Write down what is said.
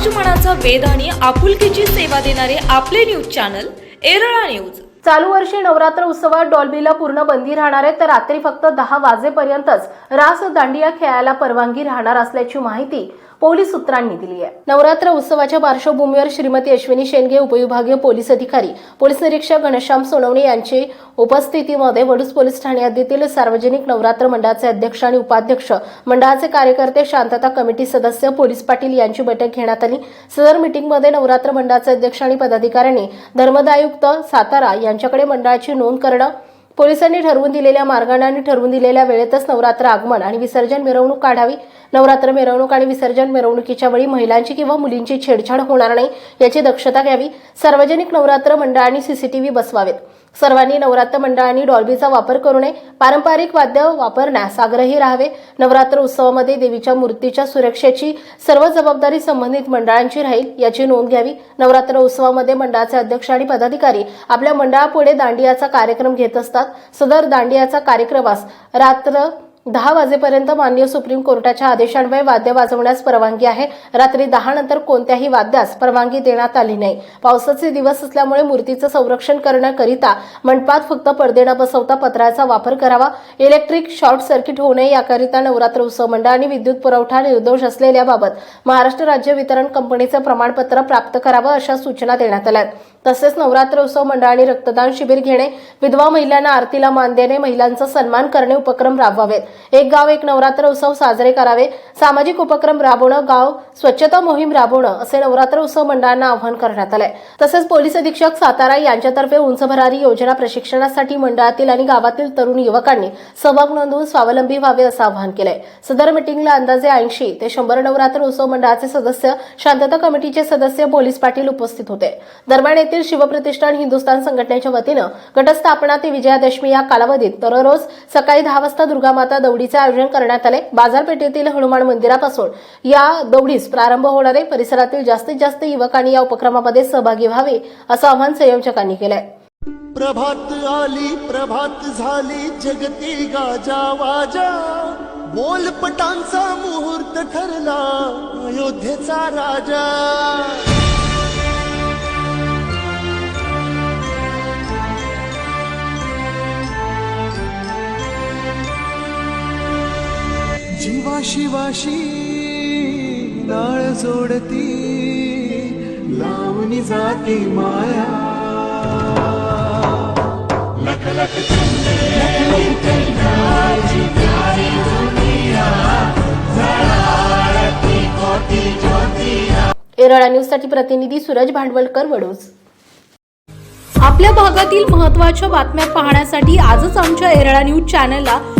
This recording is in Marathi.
समाज मनाचा आणि आपुलकीची सेवा देणारे आपले न्यूज चॅनल एरळा न्यूज. चालू वर्षी नवरात्र उत्सवात डॉल्बीला पूर्ण बंदी राहणार आहे तर रात्री फक्त दहा वाजेपर्यंतच रास दांडिया खेळायला परवानगी राहणार असल्याची माहिती पोलीस सूत्रांनी दिली आहे. नवरात्र उत्सवाच्या पार्श्वभूमीवर श्रीमती अश्विनी शेंडगे उपविभागीय पोलीस अधिकारी पोलीस निरीक्षक घनश्याम सोनवणे यांची उपस्थितीमध्ये वडूस पोलीस ठाणे हद्दीतील सार्वजनिक नवरात्र मंडळाचे अध्यक्ष आणि उपाध्यक्ष मंडळाचे कार्यकर्ते शांतता कमिटी सदस्य पोलीस पाटील यांची बैठक घेण्यात आली. सदर मीटिंगमध्ये नवरात्र मंडळाचे अध्यक्ष आणि पदाधिकाऱ्यांनी धर्मदायुक्त सातारा यांच्याकडे मंडळाची नोंद करणं पोलिसांनी ठरवून दिलेल्या मार्गाने आणि ठरवून दिलेल्या वेळेतच नवरात्र आगमन आणि विसर्जन मिरवणूक काढावी. नवरात्र मिरवणूक आणि विसर्जन मिरवणुकीच्या वेळी महिलांची किंवा मुलींची छेडछाड होणार नाही याची दक्षता घ्यावी. सार्वजनिक नवरात्र मंडळांनी सीसीटीव्ही बसवावेत. सर्वांनी नवरात्र मंडळांनी डॉल्बीचा वापर करू नये पारंपरिक वाद्य वापरण्यास आग्रही राहावे. नवरात्र उत्सवामध्ये देवीच्या मूर्तीच्या सुरक्षेची सर्व जबाबदारी संबंधित मंडळांची राहील याची नोंद घ्यावी. नवरात्र उत्सवामध्ये मंडळाचे अध्यक्ष आणि पदाधिकारी आपल्या मंडळापुढे दांडियाचा कार्यक्रम घेत असतात. सदर दांडियाचा कार्यक्रमास रात्र दहा वाजेपर्यंत मान्य सुप्रीम कोर्टाच्या आदेशान्वये वाद्य वाजवण्यास परवानगी आहे. रात्री दहा नंतर कोणत्याही वाद्यास परवानगी देण्यात आली नाही. पावसाचे दिवस असल्यामुळे मूर्तीचं संरक्षण करण्याकरिता मंडपात फक्त पडदे न बसवता पत्राचा वापर करावा. इलेक्ट्रिक शॉर्ट सर्किट होऊ नये याकरिता नवरात्र उत्सव मंडळ आणि विद्युत पुरवठा निर्दोष असलेल्याबाबत महाराष्ट्र राज्य वितरण कंपनीचं प्रमाणपत्र प्राप्त करावं अशा सूचना देण्यात आल्या आहेत. तसेच नवरात्र उत्सव मंडळाने रक्तदान शिबिर घेणे विधवा महिलांना आरतीला मान देणे महिलांचा सन्मान करणे उपक्रम राबवावेत. एक गाव एक नवरात्र उत्सव साजरे करावे. सामाजिक उपक्रम राबवणं गाव स्वच्छता मोहीम राबवणं असे नवरात्र उत्सव मंडळांना आवाहन करण्यात आलंय. तसेच पोलीस अधीक्षक सातारा यांच्यातर्फे उंच भरारी योजना प्रशिक्षणासाठी मंडळातील आणि गावातील तरुण युवकांनी सहभाग नोंदवून स्वावलंबी व्हावे असं आवाहन केलंय. सदर मिटिंगला अंदाजे ऐंशी ते शंभर नवरात्र उत्सव मंडळाचे सदस्य शांतता कमिटीचे सदस्य पोलीस पाटील उपस्थित होते. दरम्यान येथील शिवप्रतिष्ठान हिंदुस्थान संघटनेच्या वतीनं घटस्थापना ते विजयादशमी या कालावधीत दररोज सकाळी दहा वाजता दुर्गामाता दौडीचे आयोजन करण्यात आले. बाजारपेठेतील हनुमान मंदिरापासून या दौडीस प्रारंभ होणारे परिसरातील जास्तीत जास्त युवकांनी या उपक्रमामध्ये सहभागी व्हावे असं आवाहन संयोजकांनी केलंय. प्रभात आली प्रभात झाली जगती गाजा वाजा. बोलपटांचा मुहूर्त ठरला अयोध्येचा राजा. शिवाशी नाळ जोडती लावणी जाती माया. लख लख. एरळा न्यूजसाठी प्रतिनिधी सूरज भांडवलकर वडूज आपल्या भागातील महत्त्वाच्या बातम्या पाहण्यासाठी आजच आमच्या एरळा न्यूज चॅनलला